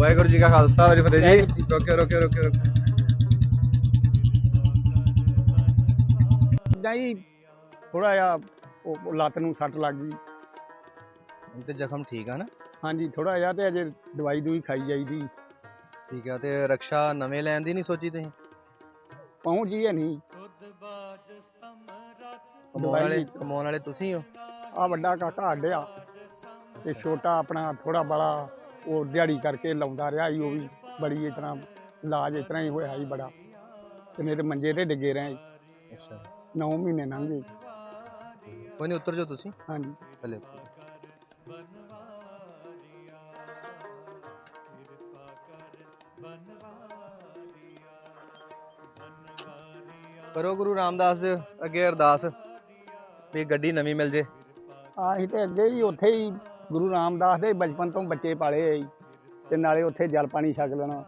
ਵਾਹਿਗੁਰੂ ਜੀ ਕਾ ਖਾਲਸਾ ਵਾਹਿਗੁਰੂ ਫਤਿਹ ਜੀ। ਰੋਕਿਓ ਰੋਕਿਓ ਰੋਕਿਓ। ਇਦਾਂ ਹੀ ਥੋੜਾ ਜਿਹਾ ਉਹ ਉਹ ਲੱਤ ਨੂੰ ਸੱਟ ਲੱਗ ਗਈ। ਹੁਣ ਤੇ ਜ਼ਖਮ ਠੀਕ ਆ ਨਾ? ਹਾਂਜੀ ਥੋੜਾ ਜਿਹਾ ਤੇ ਅਜੇ ਦਵਾਈ ਦੂਈ ਖਾਈ ਜਾਈਦੀ। ਠੀਕ ਆ ਤੇ ਰਕਸ਼ਾ ਨਵੇਂ ਲੈਣ ਦੀ ਨਹੀਂ ਸੋਚੀ ਤੁਸੀਂ? ਪਹੁੰਚ ਹੀ ਹੈ ਨਹੀਂ। ਕਮਾਉਣ ਵਾਲੇ ਕਮਾਉਣ ਵਾਲੇ ਤੁਸੀਂ ਹੋ? ਆ ਵੱਡਾ ਕਾਕਾ ਅੱਡਿਆ ਤੇ ਛੋਟਾ ਆਪਣਾ ਥੋੜਾ ਬੜਾ ਉਹ ਦਿਹਾੜੀ ਕਰਕੇ ਲਾਉਂਦਾ ਰਿਹਾ ਸੀ ਉਹ ਵੀ ਬੜੀ ਇਸ ਤਰ੍ਹਾਂ ਇਲਾਜ ਇਸ ਤਰ੍ਹਾਂ ਹੀ ਹੋਇਆ ਸੀ ਬੜਾ। ਤੇ ਨਹੀਂ ਤੇ ਮੰਜੇ ਤੇ ਡਿੱਗੇ ਰਹੇ ਅੱਛਾ। 9 ਮਹੀਨੇ ਲੰਘ ਗਏ। ਕੋਈ ਨਹੀਂ ਉਤਰ ਜਾਓ ਤੁਸੀਂ? ਹਾਂਜੀ। ਭਲੇ ਕਰੋ ਗੁਰੂ ਰਾਮਦਾਸ ਅੱਗੇ ਅਰਦਾਸ ਵੀ ਗੱਡੀ ਨਵੀਂ ਮਿਲ ਜੇ। ਅਸੀਂ ਤੇ ਅੱਗੇ ਹੀ ਉੱਥੇ ਹੀ ਗੁਰੂ ਰਾਮਦਾਸ ਦੇ ਬਚਪਨ ਤੋਂ ਬੱਚੇ ਪਾਲੇ ਆ ਜੀ। ਤੇ ਨਾਲੇ ਉੱਥੇ ਜਲ ਪਾਣੀ ਛਕ ਲੈਣਾ।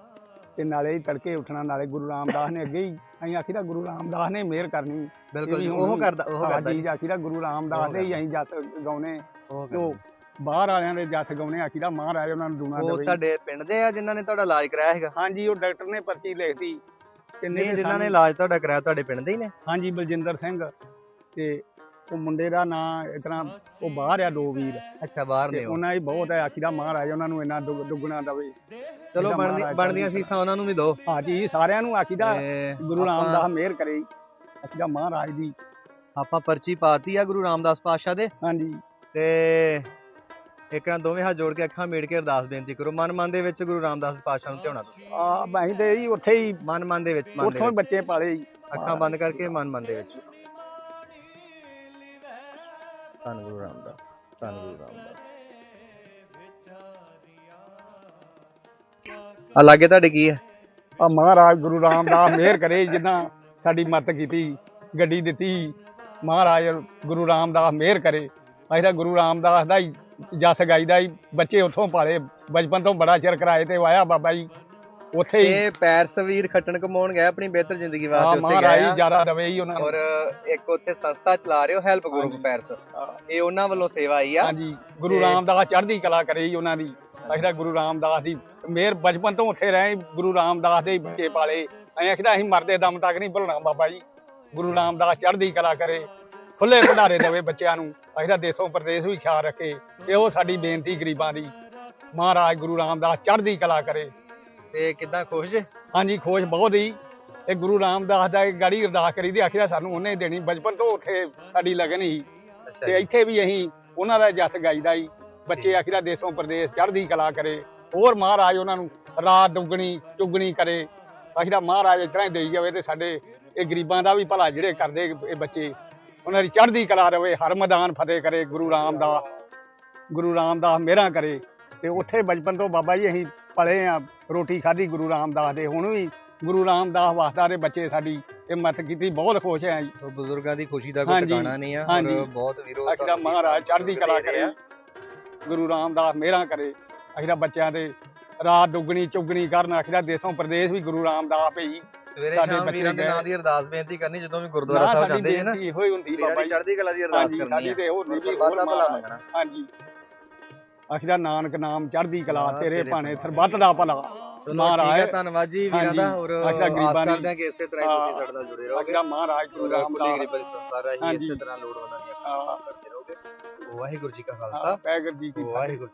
ਤੇ ਨਾਲੇ ਹੀ ਤੜਕੇ ਉੱਠਣਾ ਨਾਲੇ ਗੁਰੂ ਰਾਮਦਾਸ ਨੇ ਅੱਗੇ ਹੀ ਅਸੀਂ ਆਖੀਦਾ ਗੁਰੂ ਰਾਮਦਾਸ ਨੇ ਮਿਹਰ ਕਰਨੀ। ਬਿਲਕੁਲ ਉਹ ਕਰਦਾ ਉਹ ਕਰਦਾ ਜੀ ਆਖੀਦਾ ਗੁਰੂ ਰਾਮਦਾਸ ਦੇ ਹੀ ਅਸੀਂ ਜਸ ਗਾਉਣੇ ਉਹ ਉਹ। ਬਾਹਰ ਵਾਲਿਆਂ ਦੇ ਜਸ ਗਾਉਣੇ ਆਖੀਦਾ ਮਹਾਰਾਜ ਉਹਨਾਂ ਨੂੰ ਦੂਣਾ ਉਹ ਦੇਵੇ। ਤੁਹਾਡੇ ਪਿੰਡ ਦੇ ਆ ਜਿਨ੍ਹਾਂ ਨੇ ਤੁਹਾਡਾ ਇਲਾਜ ਕਰਾਇਆ ਹੈਗਾ ਹਾਂਜੀ ਉਹ ਡਾਕਟਰ ਨੇ ਪਰਚੀ ਲਿਖਤੀ। ਤੇ ਨਹੀਂ ਜਿਨ੍ਹਾਂ ਨੇ ਇਲਾਜ ਤੁਹਾਡਾ ਕਰਾਇਆ ਤੁਹਾਡੇ ਪਿੰਡ ਦੇ ਹੀ ਨੇ? ਹਾਂਜੀ ਬਲਜਿੰਦਰ ਸਿੰਘ ਤੇ ਉਹ ਮੁੰਡੇ ਦਾ ਨਾਂ ਤਰ੍ਹਾਂ ਉਹ ਬਾਹਰ ਆ ਦੋ ਵੀਰ। ਅੱਛਾ ਬਾਹਰ ਤੇ ਨੇ ਉਹ। ਉਹਨਾਂ ਹੀ ਬਹੁਤ ਹੈ ਆਖੀਦਾ ਮਹਾਰਾਜ ਉਹਨਾਂ ਨੂੰ ਇੰਨਾ ਦੁੱਗ- ਦੁੱਗਣਾ ਦਵੇ। ਚਲੋ ਬਣਦੀ ਬਣਦੀਆਂ ਸੀਸਾਂ ਉਹਨਾਂ ਨੂੰ ਵੀ ਦਿਓ ਹਾਂਜੀ ਸਾਰਿਆਂ ਨੂੰ ਆਖੀਦਾ ਤੇ ਗੁਰੂ ਆਪਾਂ- ਰਾਮਦਾਸ ਮਿਹਰ ਕਰੇ ਆਖੀਦਾ ਮਹਾਰਾਜ ਦੀ। ਆਪਾਂ ਪਰਚੀ ਪਾਤੀ ਆ ਗੁਰੂ ਰਾਮਦਾਸ ਪਾਤਸ਼ਾਹ ਦੇ। ਹਾਂਜੀ। ਤੇ ਇੱਕ ਨਾਲ ਦੋਵੇਂ ਹੱਥ ਜੋੜ ਕੇ ਅੱਖਾਂ ਮੀੜ ਕੇ ਅਰਦਾਸ ਬੇਨਤੀ ਕਰੋ। ਮਨ ਮਨ ਦੇ ਵਿੱਚ ਗੁਰੂ ਰਾਮਦਾਸ ਪਾਤਸ਼ਾਹ ਨੂੰ ਧਿਆਉਣਾ ਤੁਸੀਂ ਆ ਅਸੀਂ ਤੇ ਜੀ ਉੱਥੇ ਹੀ ਮਨ ਮਨ ਦੇ ਵਿੱਚ ਮਨ ਦੇ ਉੱਥੋਂ ਹੀ ਵਿੱਚ। ਬੱਚੇ ਪਾਲੇ ਜੀ ਅੱਖਾਂ ਬੰਦ ਕਰਕੇ ਮਨ ਮਨ ਦੇ ਵਿੱਚ। ਧੰਨ ਗੁਰੂ ਰਾਮਦਾਸ ਧੰਨ ਗੁਰੂ ਰਾਮਦਾਸ। ਆ ਲਾਗੇ ਤੁਹਾਡੇ ਕੀ ਹੈ ਆ ਮਹਾਰਾਜ ਗੁਰੂ ਰਾਮਦਾਸ ਮਿਹਰ ਕਰੇ ਜਿੱਦਾਂ ਸਾਡੀ ਮਦਦ ਕੀਤੀ ਗੱਡੀ ਦਿੱਤੀ। ਮਹਾਰਾਜ ਗੁਰੂ ਰਾਮਦਾਸ ਮਿਹਰ ਕਰੇ। ਅਸੀਂ ਤਾਂ ਗੁਰੂ ਰਾਮਦਾਸ ਦਾ ਹੀ ਜਸ ਗਾਈਦਾ ਹੀ ਬੱਚੇ ਉੱਥੋਂ ਪਾਲੇ ਬਚਪਨ ਤੋਂ ਬੜਾ ਚਿਰ ਕਰਾਏ ਤੇ ਆਇਆ ਬਾਬਾ ਜੀ। ਉੱਥੇ ਹੀ। ਇਹ ਪੈਰ ਸਵੀਰ ਖੱਟਣ ਕਮਾਉਣ ਗਿਆ ਆਪਣੀ ਬਿਹਤਰ ਜ਼ਿੰਦਗੀ ਵਾਸਤੇ ਉੱਥੇ ਮਹਾਰਾਜ ਗਿਆ। ਜ਼ਿਆਦਾ ਰਵੇ ਹੀ ਉਹਨਾਂ ਨੂੰ। ਔਰ ਇੱਕ ਉੱਥੇ ਸੰਸਥਾ ਚਲਾ ਰਹੇ ਹੋ ਹੈਲਪ ਗਰੁੱਪ। ਪੈਰਸ। ਇਹ ਉਹਨਾਂ ਵੱਲੋਂ ਸੇਵਾ ਆਈ ਆ। ਹਾਂਜੀ ਗੁਰੂ ਤੇ- ਰਾਮਦਾਸ ਚੜ੍ਹਦੀ ਕਲਾ ਕਰੇ ਜੀ ਉਹਨਾਂ ਦੀ। ਤਾਂ ਗੁਰੂ ਰਾਮਦਾਸ ਦੀ ਮਿਹਰ ਬਚਪਨ ਤੋਂ ਉੱਥੇ ਰਹੇ ਗੁਰੂ ਰਾਮਦਾਸ ਦੇ ਹੀ ਬੱਚੇ ਪਾਲੇ। ਅਸੀਂ ਆਖਦਾ ਅਸੀਂ ਮਰਦੇ ਦਮ ਤੱਕ ਨਹੀਂ ਭੁੱਲਣਾ ਬਾਬਾ ਜੀ। ਗੁਰੂ ਰਾਮਦਾਸ ਚੜ੍ਹਦੀ ਕਲਾ ਕਰੇ ਖੁੱਲੇ ਭੰਡਾਰੇ ਦੇਵੇ ਬੱਚਿਆਂ ਨੂੰ। ਤਾਂ ਦੇਸੋਂ ਪ੍ਰਦੇਸ਼ ਵੀ ਖਿਆਲ ਰੱਖੇ ਉਹ ਸਾਡੀ ਬੇਨਤੀ ਗਰੀਬਾਂ ਦੀ। ਮਹਾਰਾਜ ਗੁਰੂ ਰਾਮਦਾਸ ਚੜ੍ਹਦੀ ਕਲਾ ਕਰੇ। ਤੇ ਕਿੱਦਾਂ ਖੁਸ਼? ਹਾਂਜੀ ਖੁਸ਼ ਬਹੁਤ ਹੀ ਇਹ ਗੁਰੂ ਰਾਮਦਾਸ ਦਾ ਗਾੜੀ ਅਰਦਾਸ ਕਰੀ ਦੀ ਆਖਿਆ ਸਾਨੂੰ ਉਹਨੇ ਦੇਣੀ ਬਚਪਨ ਤੋਂ ਉੱਥੇ ਸਾਡੀ ਲਗਨ ਅੱਛਾ ਤੇ ਇੱਥੇ ਵੀ ਅਸੀਂ ਉਹਨਾਂ ਦਾ ਜਸ ਗਾਈਦਾ ਹੀ ਬੱਚੇ ਆਖਿਰਾ ਦੇਸੋਂ ਪ੍ਰਦੇਸ਼ ਚੜ੍ਹਦੀ ਕਲਾ ਕਰੇ। ਹੋਰ ਮਹਾਰਾਜ ਉਹਨਾਂ ਨੂੰ ਰਾਤ ਦੁੱਗਣੀ ਚੁਗਣੀ ਕਰੇ। ਆਖਿਰਾ ਮਹਾਰਾਜ ਇਸ ਤਰ੍ਹਾਂ ਹੀ ਦੇਈ ਜਾਵੇ ਤੇ ਸਾਡੇ ਇਹ ਗਰੀਬਾਂ ਦਾ ਵੀ ਭਲਾ ਜਿਹੜੇ ਕਰਦੇ ਇਹ ਬੱਚੇ ਉਹਨਾਂ ਦੀ ਚੜ੍ਹਦੀ ਕਲਾ ਰਵੇ ਹਰ ਮੈਦਾਨ ਫਤਿਹ ਕਰੇ ਗੁਰੂ ਰਾਮਦਾਸ ਗੁਰੂ ਰਾਮਦਾਸ ਮਿਹਰਾਂ ਕਰੇ। ਤੇ ਉੱਥੇ ਬਚਪਨ ਤੋਂ ਬਾਬਾ ਜੀ ਅਸੀਂ ਪਲੇ ਆ ਰੋਟੀ ਖਾਧੀ ਗੁਰੂ ਰਾਮਦਾਸ ਦੇ ਹੁਣ ਵੀ ਗੁਰੂ ਰਾਮਦਾਸ ਵਾਸਤਾ ਦੇ ਬੱਚੇ ਸਾਡੀ ਇਹ ਮਤ ਕੀਤੀ ਬਹੁਤ ਖੁਸ਼ ਹੈ ਜੀ ਸੋ ਬਜ਼ੁਰਗਾਂ ਦੀ ਖੁਸ਼ੀ ਦਾ ਕੋਈ ਹਾਂਜੀ, ਟਿਕਾਣਾ ਨਹੀਂ ਆ ਹਾਂਜੀ। ਔਰ ਬਹੁਤ ਵੀਰੋ ਅਖੀਰਾ ਤੁਹਾਨੂੰ ਮਹਾਰਾਜ ਚੜ੍ਹਦੀ ਕਲਾ ਦੇ ਕਰੇ। ਗੁਰੂ ਰਾਮਦਾਸ ਮਿਹਰਾਂ ਕਰੇ ਅਖੀਰਾ ਬੱਚਿਆਂ ਦੇ ਰਾਤ ਦੁੱਗਣੀ ਚੁਗਣੀ ਕਰਨ ਅਖੀਰਾ ਦੇਸੋਂ ਪ੍ਰਦੇਸ਼ ਵੀ ਗੁਰੂ ਰਾਮਦਾਸ ਭਈ ਸਵੇਰੇ ਸਾਡੇ ਸ਼ਾਮ ਬੱਚੇ ਵੀਰਾਂ ਦੇ ਗਏ। ਨਾਂ ਦੀ ਅਰਦਾਸ ਬੇਨਤੀ ਕਰਨੀ ਜਦੋਂ ਵੀ ਗੁਰਦੁਆਰਾ ਸਾਹਿਬ ਜਾਂਦੇ ਜੇ ਨਾ ਇਹੋ ਹੀ ਹੁੰਦੀ ਵੀਰਾਂ ਬਾਬਾ ਦੀ ਜੀ ਚੜ੍ਹਦੀ ਕਲਾ ਦੀ ਅਰਦਾਸ ਹਾਂਜੀ, ਕਰਨੀ ਸਾਡੀ ਤੇ ਹੋਰ ਨਹੀਂ ਵੀ ਭਲਾ। ਮੰਗਣਾ ਹਾਂਜੀ ਅਖੀਰਾ ਨਾਨਕ ਨਾਮ ਚੜ੍ਹਦੀ ਕਲਾ ਹਾਂ, ਤੇਰੇ ਭਾਣੇ। ਸਰਬੱਤ ਦਾ ਭਲਾ ਮਹਾਰਾਜ ਹੈ ਧੰਨਵਾਦ ਜੀ ਵੀਰਾਂ ਦਾ ਔਰ ਆਖਿਆ ਗਰੀਬਾਂ ਆਸ ਦੀ- ਕਰਦੇ ਹਾਂ ਕਿ ਇਸੇ ਤਰ੍ਹਾਂ ਹੀ ਤੁਸੀਂ ਸਾਡੇ ਨਾਲ ਜੁੜੇ ਰਹੋਗੇ ਅਖੀਰਾ ਮਹਾਰਾਜ ਗੁਰੂ ਰਾਮਦਾਸ ਗਰੀਬਾਂ ਦੀ ਸੰਸਥਾ ਰਾਹੀਂ ਹਾਂਜੀ। ਇਸੇ ਤਰ੍ਹਾਂ ਲੋੜਵੰਦਾਂ ਦੀਆਂ ਹਾਂ। ਕਰਦੇ ਰਹੋਗੇ ਵਾਹਿਗੁਰੂ ਜੀ ਕਾ ਹਾਂ, ਖਾਲਸਾ ਪੈਗਰ ਜੀ ਕੀ ਫਤਿਹ। ਵਾਹਿਗੁਰੂ